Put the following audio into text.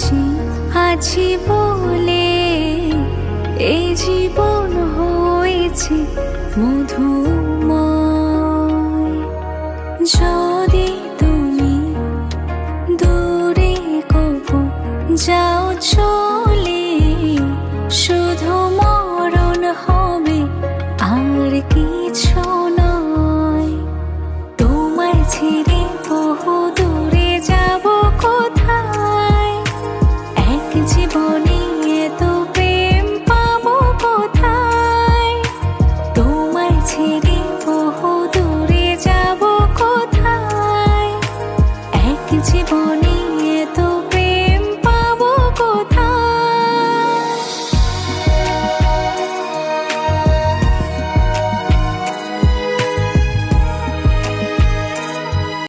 আছি আছি বলে এই জীবন হয়েছে মধুময়। যদি তুমি দূরে কবু যাও চলে, শুধু মরণ হবে আর কিছু নয়। তোমায় ছেড়ে বহু 起不宁。